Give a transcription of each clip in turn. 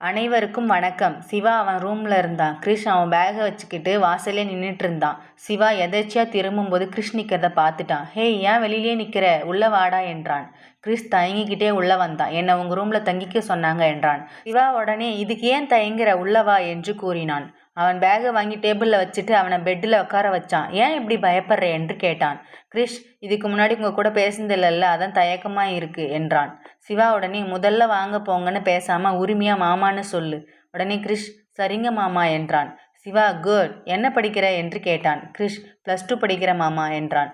அனைவருக்கும் வணக்கம். சிவா அவன் ரூமில் இருந்தான். கிருஷ் அவன் பேகை வச்சுக்கிட்டு வாசலே நின்றுட்டு இருந்தான் சிவா எதேச்சியாக திரும்பும்போது கிருஷ் நிற்கிறத பார்த்துட்டான். ஹேய் ஏன் வெளியிலே நிற்கிற உள்ள வாடா என்றான். கிறிஸ் தயங்கிக்கிட்டே உள்ள வந்தான். என்னை உங்கள் ரூமில் தங்கிக்க சொன்னாங்க என்றான். சிவா உடனே இதுக்கு ஏன் தயங்குற? உள்ளவா என்று கூறினான். அவன் பேகை வாங்கி டேபிளில் வச்சுட்டு அவனை பெட்டில் உட்கார வச்சான். ஏன் இப்படி பயப்படுற? என்று கேட்டான். கிரிஷ் இதுக்கு முன்னாடி உங்கள் கூட பேசுனதில்லைல்ல அதான் தயக்கமாக இருக்கு என்றான். சிவா உடனே முதல்ல வாங்க போங்கன்னு பேசாமல் உரிமையாக மாமான்னு சொல்லு. உடனே கிரிஷ் சரிங்க மாமா என்றான். சிவா குட் என்ன படிக்கிற? என்று கேட்டான். கிரிஷ் ப்ளஸ் டூ படிக்கிற மாமா என்றான்.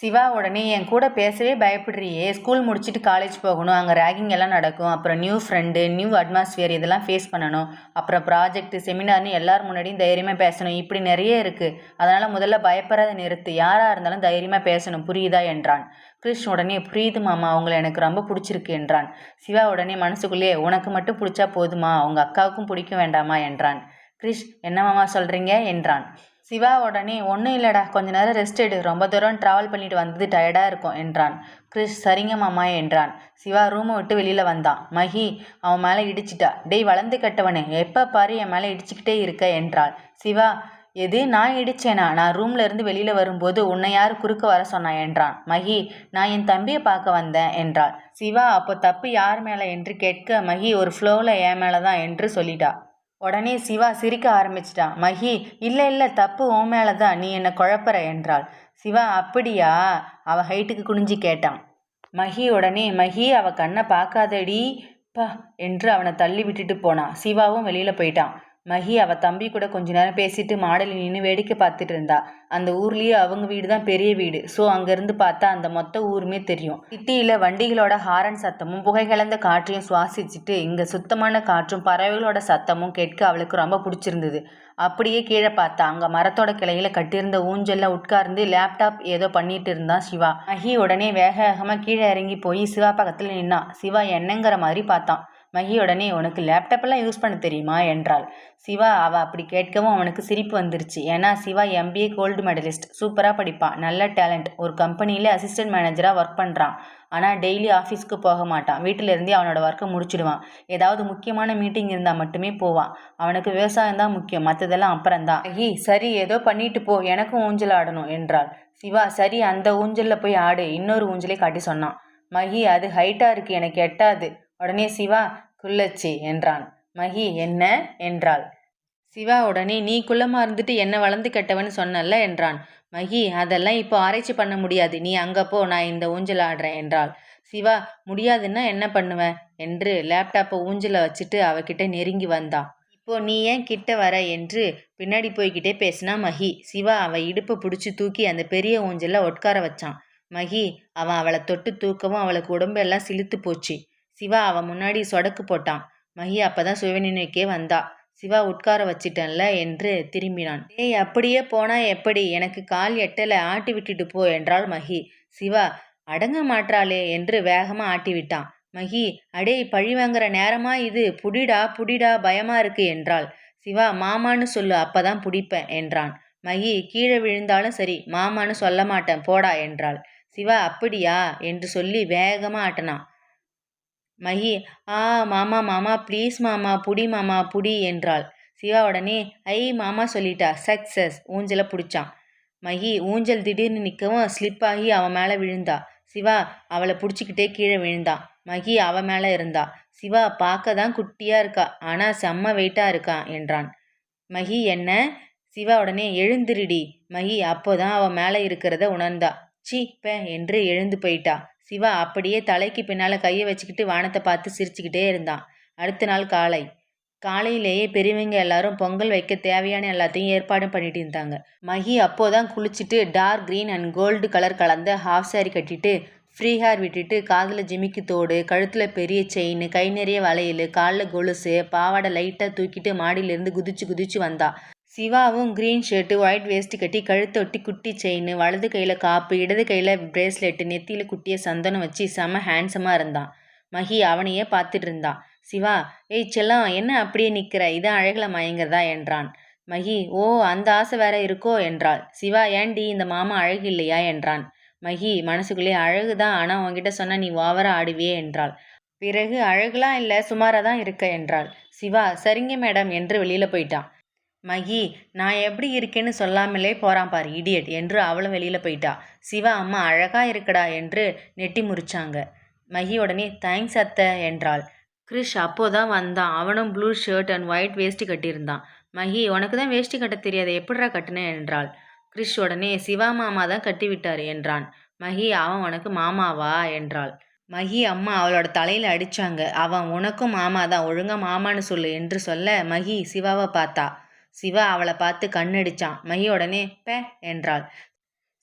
சிவா உடனே என் கூட பேசவே பயப்படுறியே. ஸ்கூல் முடிச்சுட்டு காலேஜ் போகணும். அங்கே ரேகிங் எல்லாம் நடக்கும். அப்புறம் நியூ ஃப்ரெண்டு நியூ அட்மாஸ்ஃபியர் இதெல்லாம் ஃபேஸ் பண்ணணும். அப்புறம் ப்ராஜெக்ட் செமினார்னு எல்லார் முன்னாடியும் தைரியமாக பேசணும். இப்படி நிறைய இருக்குது அதனால் முதல்ல பயப்படாத நிறுத்து. யாராக இருந்தாலும் தைரியமாக பேசணும். புரியுதா? என்றான். கிருஷ் உடனே புரியுது மாமா. அவங்கள எனக்கு ரொம்ப பிடிச்சிருக்கு என்றான். சிவா உடனே மனசுக்குள்ளே உனக்கு மட்டும் பிடிச்சா போதுமா? அவங்க அக்காவுக்கும் பிடிக்க வேண்டாமா? என்றான். கிரிஷ் என்ன மாமா சொல்கிறீங்க என்றான். சிவா உடனே ஒன்றும் இல்லைடா கொஞ்ச நேரம் ரெஸ்ட் எடு. ரொம்ப தூரம் ட்ராவல் பண்ணிட்டு வந்தது டயர்டாக இருக்கும் என்றான். கிறிஷ் சரிங்க மாமா என்றான். சிவா ரூமை விட்டு வெளியில் வந்தான் மஹி அவன் மேலே இடிச்சிட்டா. டேய் வளர்ந்து கட்டவனே எப்போ பாரு என் மேலே இடிச்சுக்கிட்டே இருக்க என்றாள். சிவா எது நான் இடிச்சேனா? நான் ரூம்ல இருந்து வெளியில வரும்போது உன்னை யார் குறுக்க வர சொன்னா? என்றான். மகி நான் என் தம்பியை பார்க்க வந்தேன் என்றாள். சிவா அப்போ தப்பு யார் மேலே? என்று கேட்க மகி ஒரு ஃப்ளோவில் என் மேலே தான் என்று சொல்லிட்டா. உடனே சிவா சிரிக்க ஆரம்பிச்சிட்டான் மகி இல்லை இல்லை தப்பு உன் மேலே தான் நீ என்னை குழப்பற என்றாள். சிவா அப்படியா? அவ ஹைட்டுக்கு குனிஞ்சு கேட்டான். மகி உடனே மகி அவ கண்ணை பார்க்காதடி பா என்று அவனை தள்ளி விட்டுட்டு போனான். சிவாவும் வெளியில் போயிட்டான். மகி அவ தம்பி கூட கொஞ்ச நேரம் பேசிட்டு மாடலில் நின்று வேடிக்கை பார்த்துட்டு இருந்தா. அந்த ஊர்லேயே அவங்க வீடு தான் பெரிய வீடு. ஸோ அங்கேருந்து பார்த்தா அந்த மொத்த ஊருமே தெரியும். சிட்டியில் வண்டிகளோட ஹாரன் சத்தமும் புகை கலந்த காற்றையும் சுவாசிச்சுட்டு இங்கே சுத்தமான காற்றும் பறவைகளோட சத்தமும் கேட்க அவளுக்கு ரொம்ப பிடிச்சிருந்தது. அப்படியே கீழே பார்த்தா அங்கே மரத்தோட கிளையில கட்டியிருந்த ஊஞ்சல்ல உட்கார்ந்து லேப்டாப் ஏதோ பண்ணிட்டு இருந்தான் சிவா. மகி உடனே வேக வேகமாக கீழே இறங்கி போய் சிவா பக்கத்தில் நின்னான் சிவா என்னங்கிற மாதிரி பார்த்தான். மகியுடனே உனக்கு லேப்டாப்பெல்லாம் யூஸ் பண்ண தெரியுமா? என்றாள். சிவா அவள் அப்படி கேட்கவும் அவனுக்கு சிரிப்பு வந்துருச்சு. ஏன்னா சிவா எம்பிஏ கோல்டு மெடலிஸ்ட் சூப்பராக படிப்பான் நல்ல டேலண்ட் ஒரு கம்பெனியில் அசிஸ்டன்ட் மேனேஜராக ஒர்க் பண்ணுறான் ஆனால் டெய்லி ஆஃபீஸ்க்கு போக மாட்டான். வீட்டிலேருந்தே அவனோட ஒர்க்கை முடிச்சிடுவான். ஏதாவது முக்கியமான மீட்டிங் இருந்தால் மட்டுமே போவான். அவனுக்கு விவசாயம் தான் முக்கியம். மற்றதெல்லாம் அப்புறம்தான். ஹி சரி ஏதோ பண்ணிட்டு போ. எனக்கும் ஊஞ்சல் ஆடணும். என்றாள். சிவா சரி அந்த ஊஞ்சலில் போய் ஆடு. இன்னொரு ஊஞ்சலே காட்டி சொன்னான். மகி அது ஹைட்டாக இருக்குது எனக்கு எட்டாது. உடனே சிவா குள்ளச்சி என்றான். மகி என்ன? என்றாள். சிவா உடனே நீ குள்ளமாக இருந்துட்டு என்ன வளர்ந்து கெட்டவன்னு சொன்னல்ல? என்றான். மகி அதெல்லாம் இப்போ ஆராய்ச்சி பண்ண முடியாது. நீ அங்கே போ நான் இந்த ஊஞ்சல் ஆடுறேன் என்றாள். சிவா முடியாதுன்னா என்ன பண்ணுவேன் என்று லேப்டாப்பை ஊஞ்சலை வச்சுட்டு அவகிட்ட நெருங்கி வந்தான் இப்போ நீ ஏன் கிட்ட வர? என்று பின்னாடி போய்கிட்டே பேசினா மகி. சிவா அவ இடுப்பை பிடிச்சி தூக்கி அந்த பெரிய ஊஞ்சலில் உட்கார வச்சான். மகி அவன் அவளை தொட்டு தூக்கவும் அவளுக்கு உடம்பெல்லாம் சிலுத்து போச்சு. சிவா அவன் முன்னாடி சொடக்கு போட்டான். மகி அப்பதான் சுயநினைக்கே வந்தா. சிவா உட்கார வச்சிட்டன்ல என்று திரும்பினான். ஏய் அப்படியே போனா எப்படி? எனக்கு கால் எட்டல ஆட்டி விட்டுட்டு போ என்றாள் மகி. சிவா அடங்க மாற்றாளே என்று வேகமா ஆட்டி விட்டான். மகி அடே பழி வாங்குற நேரமா இது? புடிடா புடிடா பயமா இருக்கு என்றாள். சிவா மாமான்னு சொல்லு அப்பதான் புடிப்பேன் என்றான். மகி கீழே விழுந்தாலும் சரி மாமான்னு சொல்ல மாட்டேன் போடா என்றாள். சிவா அப்படியா? என்று சொல்லி வேகமா ஆட்டினான். மகி ஆ மாமா மாமா ப்ளீஸ் மாமா புடி மாமா புடி என்றாள். சிவா உடனே ஐ மாமா சொல்லிட்டா. சக்சஸ் ஊஞ்சலை பிடிச்சான். மகி ஊஞ்சல் திடீர்னு நிற்கவும் ஸ்லிப் ஆகி அவன் மேலே விழுந்தா. சிவா அவளை பிடிச்சிக்கிட்டே கீழே விழுந்தான் மகி அவன் மேலே இருந்தா. சிவா பார்க்க தான் குட்டியாக இருக்கா. ஆனால் செம்ம வெயிட்டாக இருக்கான் என்றான். மகி என்ன சிவா உடனே எழுந்திருடி. மகி அப்போதான் அவன் மேலே இருக்கிறத உணர்ந்தா. சி பே என்று எழுந்து போயிட்டா. சிவா அப்படியே தலைக்கு பின்னால் கையை வச்சுக்கிட்டு வானத்தை பார்த்து சிரிச்சுக்கிட்டே இருந்தான். அடுத்த நாள் காலை. காலையிலேயே பெரியவங்க எல்லாரும் பொங்கல் வைக்க தேவையான எல்லாத்தையும் ஏற்பாடு பண்ணிட்டு இருந்தாங்க. மகி அப்போதான் குளிச்சுட்டு dark green and gold colour கலந்த ஹாஃப் சாரி கட்டிட்டு ஃப்ரீ ஹேர் விட்டுட்டு காதில் ஜிமிக்கு தோடு கழுத்தில் பெரிய செயின் கை நிறைய வளையல் காலில் கொலுசு பாவாடை லைட்டாக தூக்கிட்டு மாடியிலேருந்து குதிச்சு குதிச்சு வந்தா. சிவாவும் க்ரீன் ஷர்ட்டு ஒயிட் வேஸ்ட் கட்டி கழுத்தொட்டி குட்டி செயின் வலது கையில் காப்பு இடது கையில் பிரேஸ்லெட்டு நெத்தியில் குட்டிய சந்தனம் வச்சு செம ஹேண்ட்ஸமாக இருந்தான். மஹி அவனையே பார்த்துட்டு இருந்தான் சிவா ஏய் செல்லம் என்ன அப்படியே நிற்கிற இதான் அழகில் மயங்கிறதா? என்றான். மஹி ஓ அந்த ஆசை வேற இருக்கோ? என்றாள். சிவா ஏண்டி இந்த மாமா அழகு இல்லையா? என்றான். மஹி மனசுக்குள்ளே அழகு தான் ஆனால் உன்கிட்ட சொன்னால் நீ ஓவரா ஆடுவியே? என்றாள். பிறகு அழகுலாம் இல்லை சுமாராக தான் இருக்க? என்றாள். சிவா சரிங்க மேடம் என்று வெளியில் போயிட்டான் மகி நான் எப்படி இருக்கேன்னு சொல்லாமலே போகிறான் பாரு இடியட் என்று அவளும் வெளியில் போயிட்டா. சிவா அம்மா அழகா இருக்குடா என்று நெட்டி முறிச்சாங்க. மகி உடனே தேங்க்ஸ் அத்தை என்றாள். கிரிஷ் அப்போதான் வந்தான். அவனும் ப்ளூ ஷர்ட் அண்ட் ஒயிட் வேஷ்டி கட்டியிருந்தான். மகி உனக்கு தான் வேஷ்டி கட்ட தெரியாது எப்படிரா கட்டினேன் என்றாள். கிரிஷ் உடனே சிவா மாமா தான் கட்டிவிட்டார் என்றான். மகி அவன் உனக்கு மாமாவா? என்றாள். மகி அம்மா அவளோட தலையில் அடிச்சாங்க. அவன் உனக்கும் மாமா தான். ஒழுங்கா மாமான்னு சொல்லு என்று சொல்ல மகி சிவாவை பார்த்தா. சிவா அவளை பார்த்து கண்ணடிச்சான். மகி உடனே பே என்றாள்.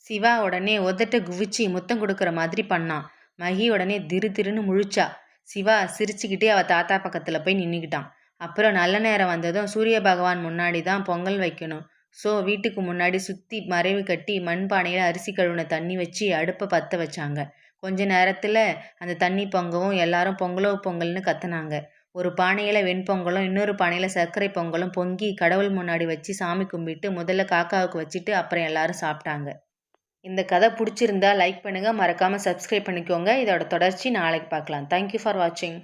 சிவா உடனே உதட்ட குவிச்சு முத்தம் கொடுக்குற மாதிரி பண்ணான். மகி உடனே திரு திருன்னு முழிச்சா. சிவா சிரிச்சுக்கிட்டே அவள் தாத்தா பக்கத்தில் போய் நின்றுக்கிட்டான் அப்புறம் நல்ல நேரம் வந்ததும் சூரிய பகவான் முன்னாடி தான் பொங்கல் வைக்கணும். ஸோ வீட்டுக்கு முன்னாடி சுற்றி மறைவு கட்டி மண்பானையில் அரிசி கழுவின தண்ணி வச்சு அடுப்பை பற்ற வச்சாங்க. கொஞ்ச நேரத்தில் அந்த தண்ணி பொங்கவும் எல்லாரும் பொங்கலோ பொங்கல்னு கத்துனாங்க. ஒரு பானையில் வெண்பொங்கலும் இன்னொரு பானையில் சர்க்கரை பொங்கலும் பொங்கி கடவுள் முன்னாடி வச்சு சாமி கும்பிட்டு முதல்ல காக்காவுக்கு வச்சுட்டு அப்புறம் எல்லாரும் சாப்பிட்டாங்க. இந்த கதை பிடிச்சிருந்தா லைக் பண்ணுங்கள் மறக்காமல் சப்ஸ்கிரைப் பண்ணிக்கோங்க. இதோட தொடர்ச்சி நாளைக்கு பார்க்கலாம். தேங்க்யூ ஃபார் வாட்சிங்